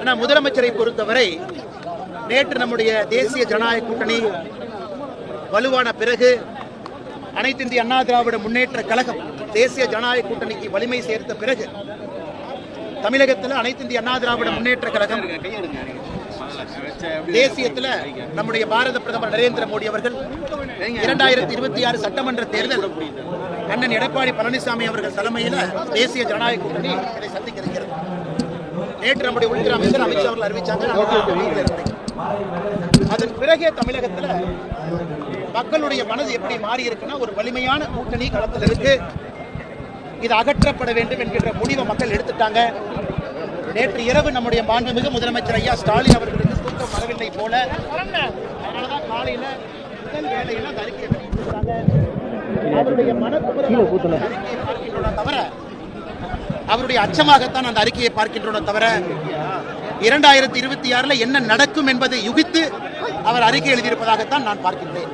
ஆனால் முதலமைச்சரை பொறுத்தவரை நேற்று நம்முடைய தேசிய ஜனநாயக கூட்டணி வலுவான பிறகு அனைத்து இந்திய அண்ணா திராவிட முன்னேற்ற கழகம் தேசிய ஜனநாயக கூட்டணிக்கு வலிமை சேர்த்த பிறகு தமிழகத்தில் அனைத்து இந்திய அண்ணா திராவிட முன்னேற்ற கழகம் தேசியத்தில் நம்முடைய பாரத பிரதமர் நரேந்திர மோடி அவர்கள் இரண்டாயிரத்தி இருபத்தி ஆறு சட்டமன்ற தேர்தல் அண்ணன் எடப்பாடி பழனிசாமி அவர்கள் தலைமையில் தேசிய ஜனநாயக கூட்டணி இதை சந்திக்க இருக்கிறது. நேற்று நம்முடைய உள்துறை அமைச்சர் அமித்ஷா அவர்கள் அறிவிச்சாங்க. அதன் பிறகே தமிழகத்துல மக்களுடைய மனது எப்படி மாறி இருக்குன்னா ஒரு வலிமையான கூட்டணி களத்தில் இருக்கு இது அகற்றப்பட வேண்டும் என்கின்ற முடிவை மக்கள் எடுத்துட்டாங்க. நேற்று இரவு நம்முடைய மாண்புமிகு முதலமைச்சர் ஐயா ஸ்டாலின் அவர்களுக்கு தூக்கம் வரவில்லை போல அதனாலதான் காலையில முதல் வேலையில அறிக்கையை. அவருடைய மனக்குமுறல் அறிக்கையை பார்க்கின்றோமே. தவிர அவருடைய அச்சமாகத்தான் அந்த அறிக்கையை பார்க்கின்றோமே தவிர இரண்டாயிரத்தி இருபத்தி ஆறுல என்ன நடக்கும் என்பதை யுகித்து அவர் அறிக்கை எழுதியிருப்பதாகத்தான் நான் பார்க்கின்றேன்.